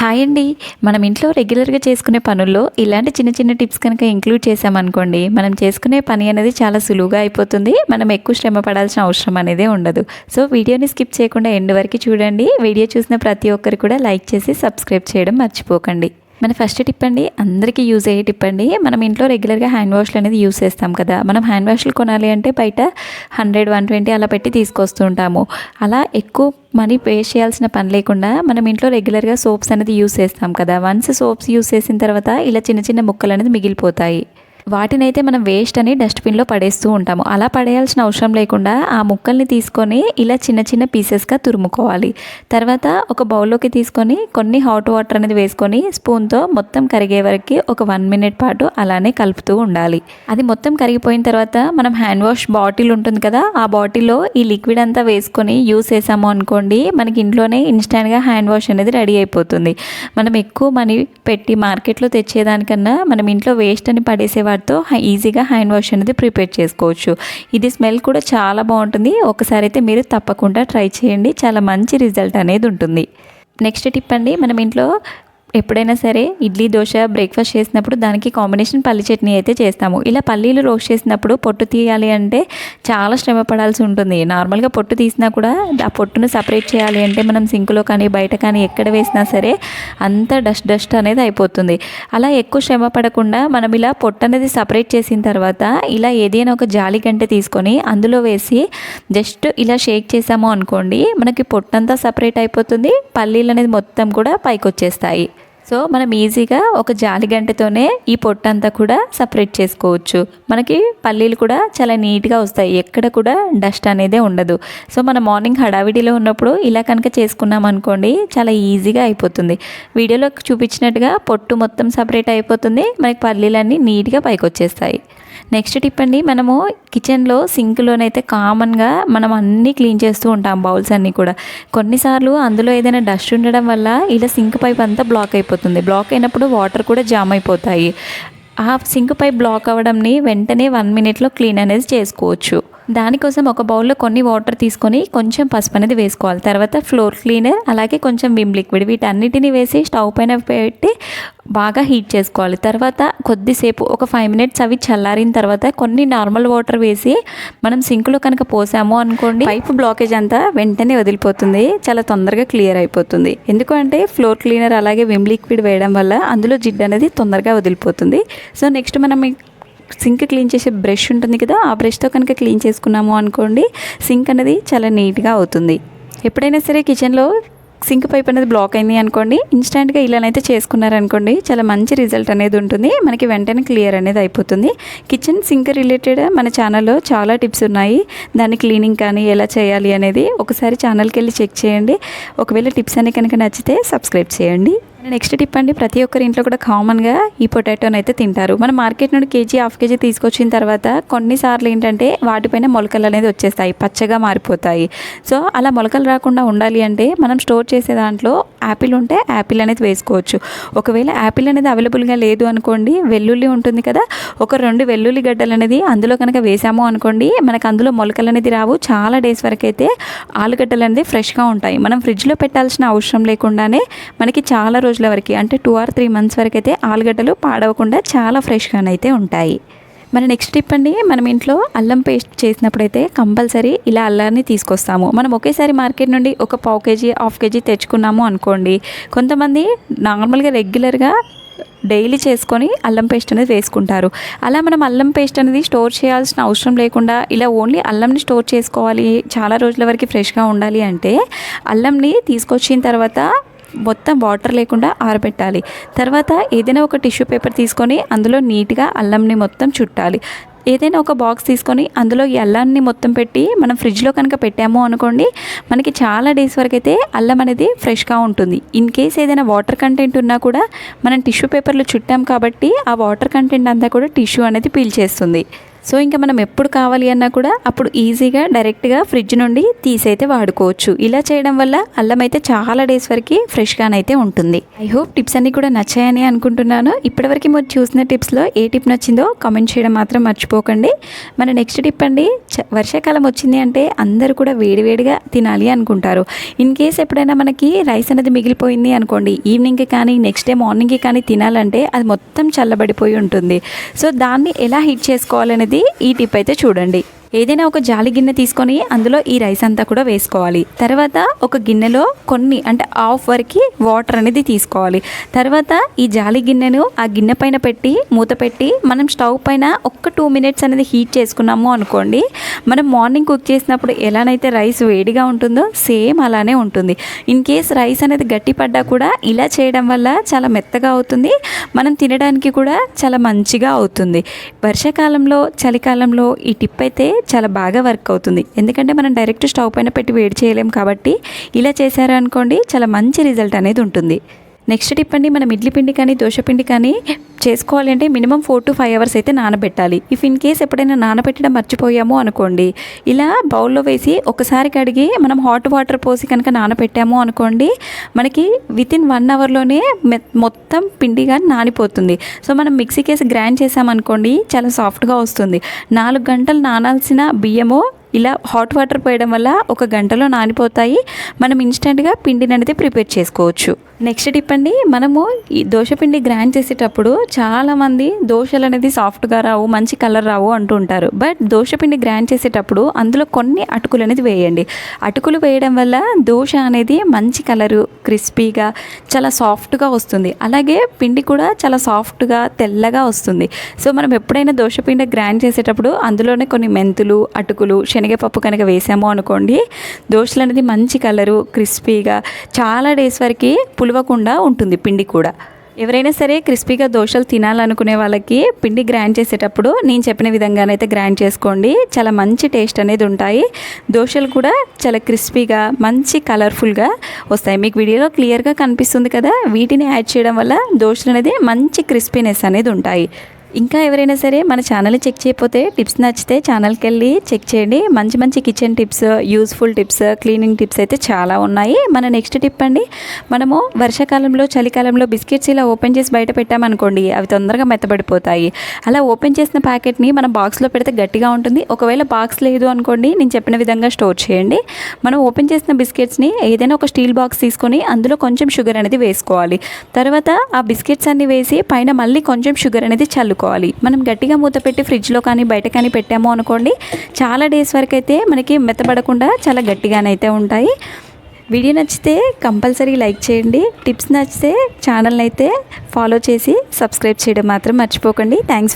Hi అండి. మనం ఇంట్లో రెగ్యులర్గా చేసుకునే పనుల్లో ఇలాంటి చిన్న చిన్న టిప్స్ కనుక ఇంక్లూడ్ చేసామనుకోండి మనం చేసుకునే పని అనేది చాలా సులువుగా అయిపోతుంది. మనం ఎక్కువ శ్రమ పడాల్సిన అవసరం అనేది ఉండదు. సో వీడియోని స్కిప్ చేయకుండా ఎండ్ వరకు చూడండి. వీడియో చూసిన ప్రతి ఒక్కరు కూడా లైక్ చేసి సబ్స్క్రైబ్ చేయడం మర్చిపోకండి. మన ఫస్ట్ టిప్ అండి అందరికీ యూజ్ అయ్యే టిప్ అండి. మనం ఇంట్లో రెగ్యులర్గా హ్యాండ్ వాష్లు అనేది యూస్ చేస్తాం కదా. మనం హ్యాండ్ వాష్లు కొనాలి అంటే బయట హండ్రెడ్ వన్ ట్వంటీ అలా పెట్టి తీసుకొస్తూ ఉంటాము. అలా ఎక్కువ మనీ పే చేయాల్సిన పని లేకుండా మనం ఇంట్లో రెగ్యులర్గా సోప్స్ అనేది యూస్ చేస్తాం కదా. వన్స్ సోప్స్ యూస్ చేసిన తర్వాత ఇలా చిన్న చిన్న ముక్కలు అనేది మిగిలిపోతాయి. వాటినైతే మనం వేస్ట్ అని డస్ట్బిన్లో పడేస్తూ ఉంటాము. అలా పడేయాల్సిన అవసరం లేకుండా ఆ ముక్కల్ని తీసుకొని ఇలా చిన్న చిన్న పీసెస్గా తురుముకోవాలి. తర్వాత ఒక బౌల్లోకి తీసుకొని కొన్ని హాట్ వాటర్ అనేది వేసుకొని స్పూన్తో మొత్తం కరిగే వరకు ఒక వన్ మినిట్ పాటు అలానే కలుపుతూ ఉండాలి. అది మొత్తం కరిగిపోయిన తర్వాత మనం హ్యాండ్ వాష్ బాటిల్ ఉంటుంది కదా ఆ బాటిల్లో ఈ లిక్విడ్ అంతా వేసుకొని యూస్ చేసాము అనుకోండి మనకి ఇంట్లోనే ఇన్స్టాంట్గా హ్యాండ్ వాష్ అనేది రెడీ అయిపోతుంది. మనం ఎక్కువ మనీ పెట్టి మార్కెట్లో తెచ్చేదానికన్నా మనం ఇంట్లో వేస్ట్ అని పడేసేవాళ్ళు వాటితో ఈజీగా హ్యాండ్ వాష్ అనేది ప్రిపేర్ చేసుకోవచ్చు. ఇది స్మెల్ కూడా చాలా బాగుంటుంది. ఒకసారి అయితే మీరు తప్పకుండా ట్రై చేయండి. చాలా మంచి రిజల్ట్ అనేది ఉంటుంది. నెక్స్ట్ టిప్ అండి. మనం ఇంట్లో ఎప్పుడైనా సరే ఇడ్లీ దోశ బ్రేక్ఫాస్ట్ చేసినప్పుడు దానికి కాంబినేషన్ పల్లి చట్నీ అయితే చేస్తాము. ఇలా పల్లీలు రోస్ట్ చేసినప్పుడు పొట్టు తీయాలి అంటే చాలా శ్రమ పడాల్సి ఉంటుంది. నార్మల్గా పొట్టు తీసినా కూడా ఆ పొట్టును సపరేట్ చేయాలి అంటే మనం సింక్లో కానీ బయట కానీ ఎక్కడ వేసినా సరే అంత డస్ట్ డస్ట్ అనేది అయిపోతుంది. అలా ఎక్కువ శ్రమ పడకుండా మనం ఇలా పొట్టు అనేది సపరేట్ చేసిన తర్వాత ఇలా ఏదైనా ఒక జాలి గంటె తీసుకొని అందులో వేసి జస్ట్ ఇలా షేక్ చేసాము అనుకోండి మనకి పొట్టంతా సపరేట్ అయిపోతుంది. పల్లీలు అనేది మొత్తం కూడా పైకి వచ్చేస్తాయి సో మనం ఈజీగా ఒక జాలి గంటతోనే ఈ పొట్టంతా కూడా సపరేట్ చేసుకోవచ్చు. మనకి పల్లీలు కూడా చాలా నీట్గా వస్తాయి. ఎక్కడ కూడా డస్ట్ అనేది ఉండదు. సో మనం మార్నింగ్ హడావిడిలో ఉన్నప్పుడు ఇలా కనుక చేసుకున్నాం అనుకోండి చాలా ఈజీగా అయిపోతుంది. వీడియోలో చూపించినట్టుగా పొట్టు మొత్తం సపరేట్ అయిపోతుంది. మనకి పల్లీలన్నీ నీట్గా పైకి వచ్చేస్తాయి నెక్స్ట్ టిప్ అండి మనము కిచెన్లో సింక్లోనైతే కామన్గా మనం అన్నీ క్లీన్ చేస్తూ ఉంటాం బౌల్స్ అన్నీ కూడా. కొన్నిసార్లు అందులో ఏదైనా డస్ట్ ఉండడం వల్ల ఇలా సింక్ పైప్ అంతా బ్లాక్ అయిపోతుంది. బ్లాక్ అయినప్పుడు వాటర్ కూడా జామ్ అయిపోతాయి. ఆ సింక్ పైప్ బ్లాక్ అవ్వడంని వెంటనే వన్ మినిట్లో క్లీన్ అనేది చేసుకోవచ్చు. దానికోసం ఒక బౌల్లో కొన్ని వాటర్ తీసుకొని కొంచెం పసుపు అనేది వేసుకోవాలి. తర్వాత ఫ్లోర్ క్లీనర్ అలాగే కొంచెం విమ్ లిక్విడ్. వీటన్నిటిని వేసి స్టవ్ పైన పెట్టి బాగా హీట్ చేసుకోవాలి. తర్వాత కొద్దిసేపు ఒక ఫైవ్ మినిట్స్ అవి చల్లారిన తర్వాత కొన్ని నార్మల్ వాటర్ వేసి మనం సింక్లో కనుక పోసాము అనుకోండి పైప్ బ్లాకేజ్ అంతా వెంటనే వదిలిపోతుంది. చాలా తొందరగా క్లియర్ అయిపోతుంది. ఎందుకంటే ఫ్లోర్ క్లీనర్ అలాగే విమ్ లిక్విడ్ వేయడం వల్ల అందులో జిడ్డు అనేది తొందరగా వదిలిపోతుంది. సో నెక్స్ట్ మనం సింక్ క్లీన్ చేసే బ్రష్ ఉంటుంది కదా ఆ బ్రష్తో కనుక క్లీన్ చేసుకున్నాము అనుకోండి సింక్ అనేది చాలా నీట్గా అవుతుంది. ఎప్పుడైనా సరే కిచెన్లో సింక్ పైప్ అనేది బ్లాక్ అయింది అనుకోండి ఇన్స్టెంట్గా ఇలానైతే చేసుకున్నారనుకోండి చాలా మంచి రిజల్ట్ అనేది ఉంటుంది. మనకి వెంటనే క్లియర్ అనేది అయిపోతుంది. కిచెన్ సింక్ రిలేటెడ్ మన ఛానల్లో చాలా టిప్స్ ఉన్నాయి. దాని క్లీనింగ్ కానీ ఎలా చేయాలి అనేది ఒకసారి ఛానల్కి వెళ్ళి చెక్ చేయండి. ఒకవేళ టిప్స్ అనే కనుక నచ్చితే సబ్స్క్రైబ్ చేయండి. నెక్స్ట్ టిప్ అండి ప్రతి ఒక్కరి ఇంట్లో కూడా కామన్గా ఈ పొటాటోని అయితే తింటారు. మన మార్కెట్ నుండి కేజీ హాఫ్ కేజీ తీసుకొచ్చిన తర్వాత కొన్నిసార్లు ఏంటంటే వాటిపైన మొలకలు అనేది వచ్చేస్తాయి పచ్చగా మారిపోతాయి. సో అలా మొలకలు రాకుండా ఉండాలి అంటే మనం స్టోర్ చేసే దాంట్లో యాపిల్ ఉంటే యాపిల్ అనేది వేసుకోవచ్చు. ఒకవేళ యాపిల్ అనేది అవైలబుల్గా లేదు అనుకోండి వెల్లుల్లి ఉంటుంది కదా ఒక రెండు వెల్లుల్లి గడ్డలు అనేది అందులో కనుక వేసాము అనుకోండి మనకు అందులో మొలకలు అనేది రావు. చాలా డేస్ వరకు అయితే ఆలుగడ్డలు అనేది ఫ్రెష్గా ఉంటాయి. మనం ఫ్రిడ్జ్లో పెట్టాల్సిన అవసరం లేకుండానే మనకి చాలా రోజుల వరకు అంటే టూ ఆర్ త్రీ మంత్స్ వరకు అయితే ఆలుగడ్డలు పాడవకుండా చాలా ఫ్రెష్గానైతే ఉంటాయి. మన నెక్స్ట్ టిప్ అండి మనం ఇంట్లో అల్లం పేస్ట్ చేసినప్పుడైతే కంపల్సరీ ఇలా అల్లాన్ని తీసుకొస్తాము. మనం ఒకేసారి మార్కెట్ నుండి ఒక పావు కేజీ హాఫ్ కేజీ తెచ్చుకున్నాము అనుకోండి కొంతమంది నార్మల్గా రెగ్యులర్గా డైలీ చేసుకొని అల్లం పేస్ట్ అనేది వేసుకుంటారు. అలా మనం అల్లం పేస్ట్ అనేది స్టోర్ చేయాల్సిన అవసరం లేకుండా ఇలా ఓన్లీ అల్లంని స్టోర్ చేసుకోవాలి చాలా రోజుల వరకు ఫ్రెష్గా ఉండాలి అంటే అల్లంని తీసుకొచ్చిన తర్వాత మొత్తం వాటర్ లేకుండా ఆరబెట్టాలి. తర్వాత ఏదైనా ఒక టిష్యూ పేపర్ తీసుకొని అందులో నీట్గా అల్లంని మొత్తం చుట్టాలి. ఏదైనా ఒక బాక్స్ తీసుకొని అందులో ఈ అల్లాన్ని మొత్తం పెట్టి మనం ఫ్రిడ్జ్లో కనుక పెట్టాము అనుకోండి మనకి చాలా డేస్ వరకు అయితే అల్లం అనేది ఫ్రెష్గా ఉంటుంది. ఇన్ కేస్ ఏదైనా వాటర్ కంటెంట్ ఉన్నా కూడా మనం టిష్యూ పేపర్లో చుట్టాం కాబట్టి ఆ వాటర్ కంటెంట్ అంతా కూడా టిష్యూ అనేది పీల్చేస్తుంది సో ఇంకా మనం ఎప్పుడు కావాలి అన్నా కూడా అప్పుడు ఈజీగా డైరెక్ట్గా ఫ్రిడ్జ్ నుండి తీసైతే వాడుకోవచ్చు. ఇలా చేయడం వల్ల అల్లం అయితే చాలా డేస్ వరకు ఫ్రెష్గానైతే ఉంటుంది. ఐ హోప్ టిప్స్ అన్నీ కూడా నచ్చాయని అనుకుంటున్నాను. ఇప్పటివరకు మీరు చూసిన టిప్స్లో ఏ టిప్ నచ్చిందో కామెంట్ చేయడం మాత్రం మర్చిపోకండి. మన నెక్స్ట్ టిప్ అండి చ- వర్షాకాలం వచ్చింది అంటే అందరూ కూడా వేడివేడిగా తినాలి అనుకుంటారు. ఇన్ కేస్ ఎప్పుడైనా మనకి రైస్ అనేది మిగిలిపోయింది అనుకోండి ఈవినింగ్కి కానీ నెక్స్ట్ డే మార్నింగ్కి కానీ తినాలంటే అది మొత్తం చల్లబడిపోయి ఉంటుంది. సో దాన్ని ఎలా హీట్ చేసుకోవాలనేది ఈ టిప్ అయితే చూడండి. ఏదైనా ఒక జాలి గిన్నె తీసుకొని అందులో ఈ రైస్ అంతా కూడా వేసుకోవాలి. తర్వాత ఒక గిన్నెలో కొన్ని అంటే హాఫ్ వరకు వాటర్ అనేది తీసుకోవాలి. తర్వాత ఈ జాలి గిన్నెను ఆ గిన్నె పైన పెట్టి మూత పెట్టి మనం స్టవ్ పైన ఒక్క టూ మినిట్స్ అనేది హీట్ చేసుకున్నాము అనుకోండి మనం మార్నింగ్ కుక్ చేసినప్పుడు ఎలానైతే రైస్ వేడిగా ఉంటుందో సేమ్ అలానే ఉంటుంది. ఇన్ కేస్ రైస్ అనేది గట్టి పడ్డా కూడా ఇలా చేయడం వల్ల చాలా మెత్తగా అవుతుంది. మనం తినడానికి కూడా చాలా మంచిగా అవుతుంది. వర్షాకాలంలో చలికాలంలో ఈ టిప్ అయితే చాలా బాగా వర్క్ అవుతుంది. ఎందుకంటే మనం డైరెక్ట్ స్టవ్ పైన పెట్టి వేడి చేయలేం కాబట్టి ఇలా చేశారు అనుకోండి చాలా మంచి రిజల్ట్ అనేది ఉంటుంది. నెక్స్ట్ టిప్ అండి మనం ఇడ్లీ పిండి కానీ దోశ పిండి కానీ చేసుకోవాలి అంటే minimum four to five hours అయితే నానబెట్టాలి. ఇఫ్ ఇన్ కేస్ ఎప్పుడైనా నానబెట్టడం మర్చిపోయాము అనుకోండి ఇలా బౌల్లో వేసి ఒకసారి కడిగి మనం హాట్ వాటర్ పోసి కనుక నానబెట్టాము అనుకోండి మనకి విత్ ఇన్ వన్ అవర్లోనే మొత్తం పిండిగా నానిపోతుంది. సో మనం మిక్సీ కేసి గ్రైండ్ చేసామనుకోండి చాలా సాఫ్ట్గా వస్తుంది. నాలుగు గంటలు నానాల్సిన బియ్యము ఇలా హాట్ వాటర్ పోయడం వల్ల ఒక గంటలో నానిపోతాయి. మనం ఇన్స్టెంట్గా పిండిని అనేది ప్రిపేర్ చేసుకోవచ్చు. నెక్స్ట్ టిప్ అండి మనము ఈ దోశపిండి గ్రైండ్ చేసేటప్పుడు చాలామంది దోశలు అనేది సాఫ్ట్గా రావు మంచి కలర్ రావు అంటూ ఉంటారు. బట్ దోశపిండి గ్రైండ్ చేసేటప్పుడు అందులో కొన్ని అటుకులు అనేది వేయండి. అటుకులు వేయడం వల్ల దోశ అనేది మంచి కలరు క్రిస్పీగా చాలా సాఫ్ట్గా వస్తుంది. అలాగే పిండి కూడా చాలా సాఫ్ట్గా తెల్లగా వస్తుంది. సో మనం ఎప్పుడైనా దోశపిండి గ్రైండ్ చేసేటప్పుడు అందులోనే కొన్ని మెంతులు అటుకులు శనగపప్పు కనుక వేసాము అనుకోండి దోశలు అనేది మంచి కలరు క్రిస్పీగా చాలా డేస్ వరకు పులవకుండా ఉంటుంది పిండి కూడా. ఎవరైనా సరే క్రిస్పీగా దోశలు తినాలనుకునే వాళ్ళకి పిండి గ్రైండ్ చేసేటప్పుడు నేను చెప్పిన విధంగానైతే గ్రైండ్ చేసుకోండి. చాలా మంచి టేస్ట్ అనేది ఉంటాయి. దోశలు కూడా చాలా క్రిస్పీగా మంచి కలర్ఫుల్గా వస్తాయి. మీకు వీడియోలో క్లియర్గా కనిపిస్తుంది కదా? వీటిని యాడ్ చేయడం వల్ల దోశలు అనేది మంచి క్రిస్పీనెస్ అనేది ఉంటాయి. ఇంకా ఎవరైనా సరే మన ఛానల్ చెక్ చేయకపోతే టిప్స్ నచ్చితే ఛానల్కి వెళ్ళి చెక్ చేయండి. మంచి మంచి kitchen tips useful tips cleaning tips అయితే చాలా ఉన్నాయి. మన నెక్స్ట్ టిప్ అండి మనము వర్షాకాలంలో చలికాలంలో బిస్కెట్స్ ఇలా ఓపెన్ చేసి బయట పెట్టామనుకోండి అవి తొందరగా మెత్తబడిపోతాయి. అలా ఓపెన్ చేసిన ప్యాకెట్ని మనం బాక్స్లో పెడితే గట్టిగా ఉంటుంది. ఒకవేళ బాక్స్ లేదు అనుకోండి నేను చెప్పిన విధంగా స్టోర్ చేయండి. మనం ఓపెన్ చేసిన బిస్కెట్స్ని ఏదైనా ఒక స్టీల్ బాక్స్ తీసుకొని అందులో కొంచెం షుగర్ అనేది వేసుకోవాలి. తర్వాత ఆ బిస్కెట్స్ అన్ని వేసి పైన మళ్ళీ కొంచెం షుగర్ అనేది చల్లుకోవాలి. మనం గట్టిగా మూత పెట్టి ఫ్రిడ్జ్లో కానీ బయట కానీ పెట్టాము అనుకోండి చాలా డేస్ వరకు అయితే మనకి మెత్తబడకుండా చాలా గట్టిగానైతే ఉంటాయి. వీడియో నచ్చితే కంపల్సరీ లైక్ చేయండి. టిప్స్ నచ్చితే ఛానల్ని అయితే ఫాలో చేసి సబ్స్క్రైబ్ చేయడం మాత్రం మర్చిపోకండి. థ్యాంక్స్